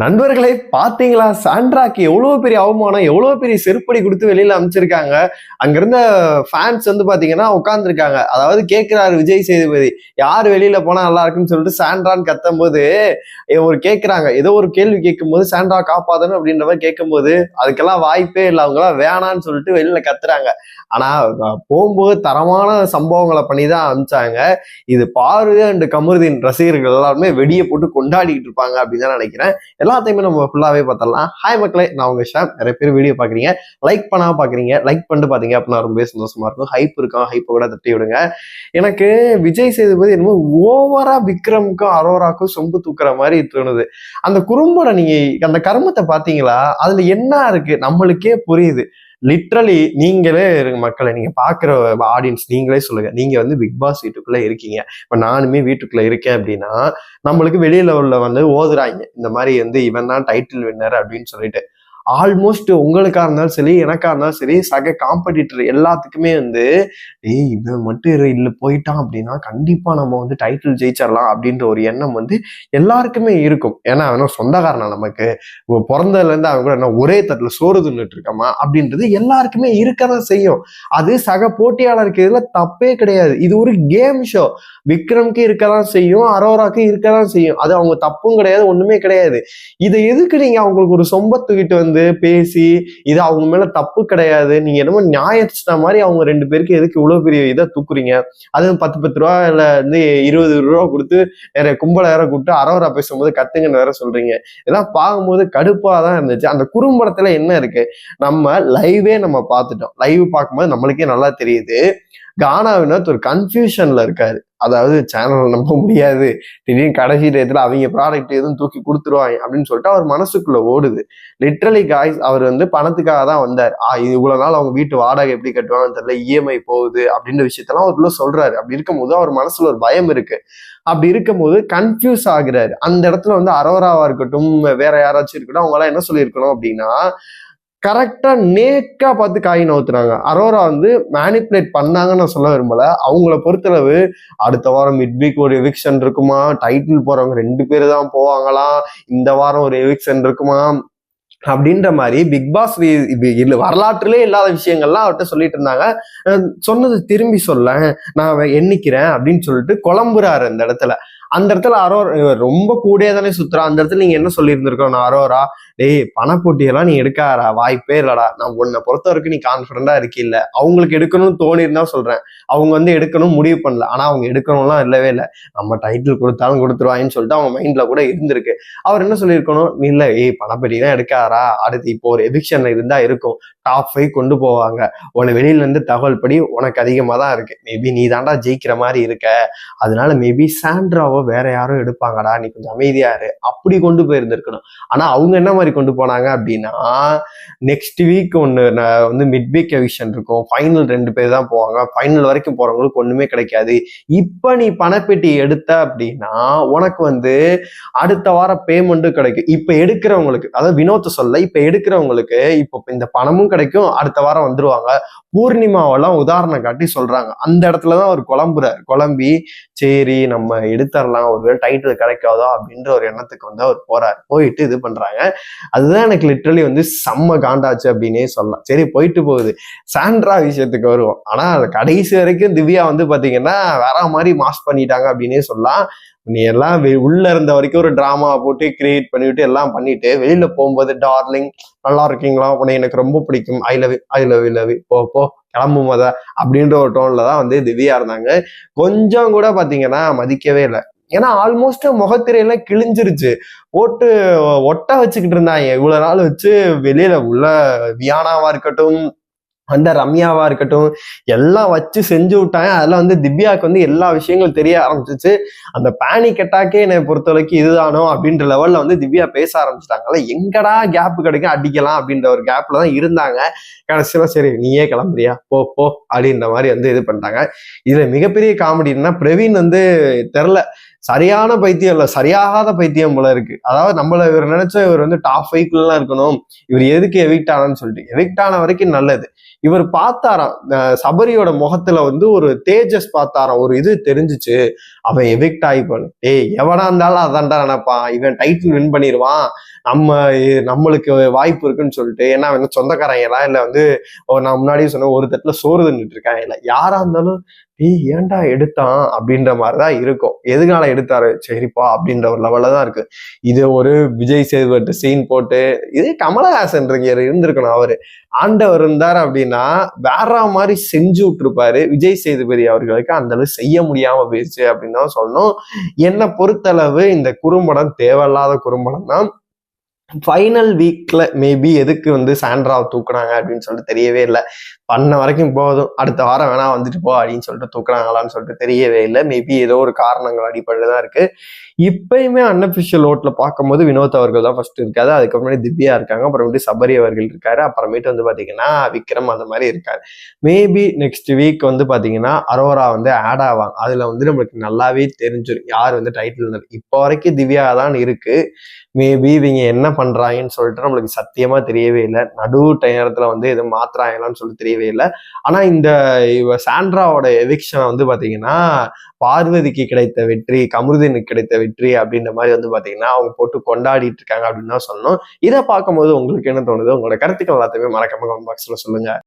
நண்பர்களே பாத்தீங்களா சாண்ட்ராக்கு எவ்வளவு பெரிய அவமானம் எவ்வளவு பெரிய செருப்படி கொடுத்து வெளியில அமைச்சிருக்காங்க அங்கிருந்த ஃபேன்ஸ் வந்து பாத்தீங்கன்னா உட்காந்துருக்காங்க அதாவது கேட்கிறாரு விஜய் சேதுபதி யார் வெளியில போனா நல்லா இருக்குன்னு சொல்லிட்டு சாண்ட்ரான்னு கத்தும் போது ஒரு கேட்கறாங்க. ஏதோ ஒரு கேள்வி கேட்கும் போது சாண்ட்ரா காப்பாதணும் அப்படின்ற மாதிரி கேட்கும்போது அதுக்கெல்லாம் வாய்ப்பே இல்லை. அவங்களாம் வேணான்னு சொல்லிட்டு வெளியில கத்துறாங்க. ஆனா போகும்போது தரமான சம்பவங்களை பண்ணி தான் அனுப்பிச்சாங்க. இது பாரு அண்ட் கமருதீன் ரசிகர்கள் எல்லாருமே வெடியை போட்டு கொண்டாடிக்கிட்டு இருப்பாங்க அப்படின்னு தான் நினைக்கிறேன். எல்லாத்தையுமே நம்ம ஃபுல்லாகவே பார்த்துடலாம். ஹாய் மக்களே நான் உங்கள் ஷாம். நிறைய பேர் வீடியோ பார்க்குறீங்க. லைக் பண்ணாமல் பார்க்குறீங்க. லைக் பண்ணிட்டு பார்த்தீங்க அப்படின்னா ரொம்ப சந்தோஷமா இருக்கும். ஹைப் இருக்கும் ஹைப்பை கூட தட்டி விடுங்க. எனக்கு விஜய் சேதுபதி என்னமோ ஓவரா விக்ரமுக்கும் அரோராக்கும் சொம்பு தூக்குற மாதிரி தோணுது. அந்த குறும்போட நீங்க அந்த கர்மத்தை பார்த்தீங்களா? அதுல என்ன இருக்கு? நம்மளுக்கே புரியுது. லிட்ரலி நீங்களே இருங்க மக்களை. நீங்க பாக்குற ஆடியன்ஸ் நீங்களே சொல்லுங்க. நீங்க வந்து பிக் பாஸ் வீட்டுக்குள்ள இருக்கீங்க. இப்ப நானுமே வீட்டுக்குள்ள இருக்கேன் அப்படின்னா நம்மளுக்கு வெளியில உள்ள வந்து ஓதுறாங்க. இந்த மாதிரி வந்து இவன் தான் டைட்டில் வின்னர் அப்படின்னு சொல்லிட்டு. ஆல்மோஸ்ட் உங்களுக்காக இருந்தாலும் சரி எனக்காக இருந்தாலும் சரி சக காம்படிட்டர் எல்லாத்துக்குமே வந்து ஏய் இவன் மட்டும் இல்லை போயிட்டான் அப்படின்னா கண்டிப்பாக நம்ம வந்து டைட்டில் ஜெயிச்சிடலாம் அப்படின்ற ஒரு எண்ணம் வந்து எல்லாருக்குமே இருக்கும். ஏன்னா அவனும் சொந்தக்காரனா நமக்கு. பிறந்ததுலேருந்து அவன் கூட என்ன ஒரே தட்டில் சோறு தின்னுட்டு இருக்கமா? அப்படின்றது எல்லாருக்குமே இருக்கதான் செய்யும். அது சக போட்டியாளருக்கு இதில் தப்பே கிடையாது. இது ஒரு கேம் ஷோ விக்ரம்க்கு இருக்க தான் செய்யும் அரோராக்கு இருக்க தான் செய்யும். அது அவங்க தப்பும் கிடையாது ஒன்றுமே கிடையாது. இதை எதுக்கு நீங்கள் அவங்களுக்கு ஒரு சொம்பத்துக்கிட்டு வந்து வந்து பேசி இது அவங்க மேல தப்பு கிடையாது. நீங்க என்னமோ நியாயச்சிட்ட மாதிரி அவங்க ரெண்டு பேருக்கு எதுக்கு இவ்வளவு பெரிய இதை தூக்குறீங்க? அதுவும் பத்து பத்து ரூபா இல்ல வந்து இருபது ரூபா கொடுத்து நிறைய கும்பல வேற கூப்பிட்டு அரவரா பேசும்போது கத்துங்கன்னு வேற சொல்றீங்க. இதெல்லாம் பார்க்கும்போது கடுப்பா தான் இருந்துச்சு. அந்த குறும்படத்துல என்ன இருக்கு? நம்ம லைவே நம்ம பார்த்துட்டோம். லைவ் பார்க்கும்போது நம்மளுக்கே நல்லா தெரியுது. கானாவினத் ஒரு கன்ஃபியூஷன்ல இருக்காரு. அதாவது சேனலை நம்ப முடியாது. திடீர்னு கடைசி டயத்துல அவங்க ப்ராடக்ட் எதுவும் தூக்கி கொடுத்துருவாங்க அப்படின்னு சொல்லிட்டு அவர் மனசுக்குள்ள ஓடுது. லிட்ரலி காய்ஸ் அவர் வந்து பணத்துக்காக தான் வந்தார். ஆ இது இவ்வளோ நாள் அவங்க வீட்டு வாடகை எப்படி கட்டுவாங்கன்னு தெரியல இஎம்ஐ போகுது அப்படின்ற விஷயத்தெல்லாம் அவருக்குள்ள சொல்றாரு. அப்படி இருக்கும்போது அவர் மனசுல ஒரு பயம் இருக்கு. அப்படி இருக்கும்போது கன்ஃபியூஸ் ஆகுறாரு. அந்த இடத்துல வந்து அரோராவா இருக்கட்டும் வேற யாராச்சும் இருக்கட்டும் அவங்களாம் என்ன சொல்லியிருக்கணும் அப்படின்னா கரெக்டாக நேக்காக பார்த்து காய் நவுத்துறாங்க அரோரா வந்து மேனிப்புலேட் பண்ணாங்கன்னு நான் சொல்ல விரும்பலை. அவங்கள பொறுத்தளவு அடுத்த வாரம் மிட் வீக் ஒரு எவிக்ஷன் இருக்குமா? டைட்டில் போகிறவங்க ரெண்டு பேர் தான் போவாங்களாம் இந்த வாரம் ஒரு எவிக்ஷன் இருக்குமா? அப்படின்ற மாதிரி பிக் பாஸ் இல்ல வரலாற்றிலே இல்லாத விஷயங்கள்லாம் அவர்கிட்ட சொல்லிட்டு இருந்தாங்க. சொன்னது திரும்பி சொல்ல நான் எண்ணிக்கிறேன் அப்படின்னு சொல்லிட்டு குழம்புறாரு அந்த இடத்துல. அந்த இடத்துல அரோர் ரொம்ப கூட தானே சுத்துறா அந்த இடத்துல நீங்க என்ன சொல்லியிருந்திருக்கோம் நான் அரோரா டேய் பணப்போட்டியெல்லாம் நீ எடுக்காரா வாய்ப்பே இல்லடா. நான் உன்னை பொறுத்த வரைக்கும் நீ கான்பிடண்டா இருக்கில்ல. அவங்களுக்கு எடுக்கணும்னு தோணிருந்தா சொல்றேன். அவங்க வந்து எடுக்கணும் முடிவு பண்ணல. ஆனா அவங்க எடுக்கணும்லாம் இல்லவே இல்லை. நம்ம டைட்டில் கொடுத்தாலும் கொடுத்துருவாங்கன்னு சொல்லிட்டு அவங்க மைண்ட்ல கூட இருந்திருக்கு. அவர் என்ன சொல்லியிருக்கணும்? இல்ல ஏய் பணப்பட்டி தான் எடுக்காரா அடுத்து இப்போ ஒரு எவிக்ஷன்ல இருந்தா இருக்கும். டாப் ஃபைவ் கொண்டு போவாங்க. உன வெளியில இருந்து தகவல் படி உனக்கு அதிகமா தான் இருக்கு. மேபி நீ தாண்டா ஜெயிக்கிற மாதிரி இருக்க. அதனால மேபி சாண்ட்ராவோ வேற யாரும் எடுப்பாங்கடா நீ கொஞ்சம் அமைதியா இரு. அப்படி கொண்டு போயிருந்திருக்கணும். ஆனா அவங்க என்ன மாதிரி கொண்டு போனாங்க அப்படின்னா நெக்ஸ்ட் வீக் ஒன்று வந்து மிட் வீக் எவிஷன் இருக்கும். ஃபைனல் ரெண்டு பேர் தான் போவாங்க. ஃபைனல் வரைக்கும் போறவங்களுக்கு ஒண்ணுமே கிடைக்காது. இப்ப நீ பணப்பெட்டி எடுத்த அப்படின்னா உனக்கு வந்து அடுத்த வாரம் பேமெண்ட்டும் கிடைக்கும். இப்ப எடுக்கிறவங்களுக்கு அதாவது வினோத்தை சொல்ல இப்ப எடுக்கிறவங்களுக்கு இப்போ இந்த பணமும் கிடைக்கும். அடுத்த வாரம் வந்துருவாங்க. பூர்ணிமாவெல்லாம் உதாரணம் காட்டி சொல்றாங்க. அந்த இடத்துலதான் அவர் குழம்புறார் குழம்பி சரி நம்ம எடுத்துடலாம் ஒருவேளை டைட்டில் கிடைக்காதோ? அப்படின்ற ஒரு எண்ணத்துக்கு வந்து அவர் போறாரு. போயிட்டு இது பண்றாங்க. அதுதான் எனக்கு லிட்ரலி வந்து செம்ம காண்டாச்சு அப்படின்னே சொல்லலாம். சரி போயிட்டு போகுது. சாண்ட்ரா விஷயத்துக்கு வருவோம். ஆனா கடைசி வரைக்கும் திவ்யா வந்து பாத்தீங்கன்னா வேற மாதிரி மாஸ் பண்ணிட்டாங்க அப்படின்னே சொல்லலாம். நீ எல்லாம் உள்ள இருந்த வரைக்கும் ஒரு டிராமா போட்டு கிரியேட் பண்ணிவிட்டு எல்லாம் பண்ணிட்டு வெளியில போகும்போது டார்லிங் நல்லா இருக்கீங்களா? உன்னை எனக்கு ரொம்ப பிடிக்கும். I love I love love போ போ கிளம்பும் போத? அப்படின்ற ஒரு டோன்ல தான் வந்து திவ்யா இருந்தாங்க. கொஞ்சம் கூட பாத்தீங்கன்னா மதிக்கவே இல்லை. ஏன்னா ஆல்மோஸ்ட் முகத்திரையெல்லாம் கிழிஞ்சிருச்சு. போட்டு ஒட்ட வச்சுக்கிட்டு இருந்தாங்க. இவ்வளவு நாள் வச்சு வெளியில உள்ள வியானாவா இருக்கட்டும் அந்த ரம்யாவா இருக்கட்டும் எல்லாம் வச்சு செஞ்சு விட்டாங்க. அதெல்லாம் வந்து திவ்யாவுக்கு வந்து எல்லா விஷயங்களும் தெரிய ஆரம்பிச்சிச்சு. அந்த பேனிக் அட்டாக்கே என்னை பொறுத்த வரைக்கும் இதுதானோ அப்படின்ற லெவல்ல வந்து திவ்யா பேச ஆரம்பிச்சிட்டாங்கல்ல எங்கடா கேப் கிடைக்கும் அடிக்கலாம் அப்படின்ற ஒரு கேப்ல தான் இருந்தாங்க. கடைசியில சரி நீயே கிளம்புறியா? போ போ அப்படின்ற மாதிரி வந்து இது பண்ணிட்டாங்க. இதுல மிகப்பெரிய காமெடினா பிரவீன் வந்து தெரில சரியான பைத்தியம் இல்ல சரியாகாத பைத்தியம் போல இருக்கு. அதாவது நம்மள இவர் நினைச்ச இவர் வந்து டாப் ஃபைவ்க்குலாம் இருக்கணும். இவர் எதுக்கு எவிக்ட் ஆனான்னு சொல்லிட்டு. எவிக்ட் ஆன வரைக்கும் நல்லது. இவர் பார்த்தாராம் சபரியோட முகத்துல வந்து ஒரு தேஜஸ் பார்த்தாராம். ஒரு இது தெரிஞ்சுச்சு. அவன் எவிக்ட் ஆகிப்பான் ஏய் எவனா இருந்தாலும் அதான்டா நினைப்பான். இவன் டைட்டில் வின் பண்ணிடுவான் நம்ம நம்மளுக்கு வாய்ப்பு இருக்குன்னு சொல்லிட்டு. ஏன்னா வந்து சொந்தக்காரங்களா இல்ல வந்து நான் முன்னாடியே சொன்ன ஒரு தட்டுல சோறு தின்னுட்டு இருக்காங்க இல்ல யாரா இருந்தாலும் டீ ஏன்டா எடுத்தான்? அப்படின்ற மாதிரிதான் இருக்கும். எதுனால எடுத்தாரு? சரிப்பா அப்படின்ற ஒரு லெவல்ல தான் இருக்கு. இது ஒரு விஜய் சேதுபட்டு சீன் போட்டு இது கமலஹாசன் இருந்திருக்கணும் அவரு. ஆண்டவர் இருந்தார் அப்படின்னா வேற மாதிரி செஞ்சு விட்டுருப்பாரு விஜய் சேதுபதி அவர்களுக்கு. அந்த அளவு செய்ய முடியாம போயிடுச்சு அப்படின்னு தான் சொல்லணும். என்னை பொறுத்தளவு இந்த குறும்படம் தேவையில்லாத குறும்படம் தான் ஃபைனல் வீக்கில் மேபி எதுக்கு வந்து சாண்ட்ராவை தூக்குனாங்க அப்படின்னு சொல்லிட்டு தெரியவே இல்லை. பண்ண வரைக்கும் போதும். அடுத்த வாரம் வேணா வந்துட்டு போ அப்படின்னு சொல்லிட்டு தூக்குறாங்களான்னு சொல்லிட்டு தெரியவே இல்லை. மேபி ஏதோ ஒரு காரணங்கள் அடிப்படையில் தான் இருக்குது இப்பயுமே அன்அபிஷியல் ஓட்டில் பார்க்கும்போது வினோத் அவர்கள் தான் ஃபர்ஸ்ட் இருக்காது அதுக்கப்புறமேட்டு திவ்யா இருக்காங்க. அப்புறமேட்டு சபரி அவர்கள் இருக்காரு. அப்புறமேட்டு வந்து பார்த்தீங்கன்னா விக்ரம் அந்த மாதிரி இருக்காரு. மேபி நெக்ஸ்ட் வீக் வந்து பார்த்தீங்கன்னா அரோரா வந்து ஆட் ஆவாங்க. அதில் வந்து நம்மளுக்கு நல்லாவே தெரிஞ்சிடும் யார் வந்து டைட்டில் இப்போ வரைக்கும் திவ்யா தான் இருக்கு. மேபி இவங்க என்ன பண்ணுறாங்கன்னு சொல்லிட்டு நம்மளுக்கு சத்தியமா தெரியவே இல்லை. நடு நேரத்தில் வந்து எதுவும் மாத்துறாங்களான்னு சொல்லி தெரியவே இல்லை. ஆனால் இந்த இவ சாண்ட்ராவோட எவிக்ஷனை வந்து பார்த்தீங்கன்னா பார்வதிக்கு கிடைத்த வெற்றி கமருதினுக்கு கிடைத்த வெற்றி அப்படின்ற மாதிரி வந்து பாத்தீங்கன்னா அவங்க போட்டு கொண்டாடிட்டு இருக்காங்க அப்படின்னு தான் சொல்லணும். இதை பார்க்கும்போது உங்களுக்கு என்ன தோணுது? உங்களோட கருத்துக்கள் எல்லாத்தையுமே மறக்காம கமெண்ட் பாக்ஸ்ல சொல்லுங்க.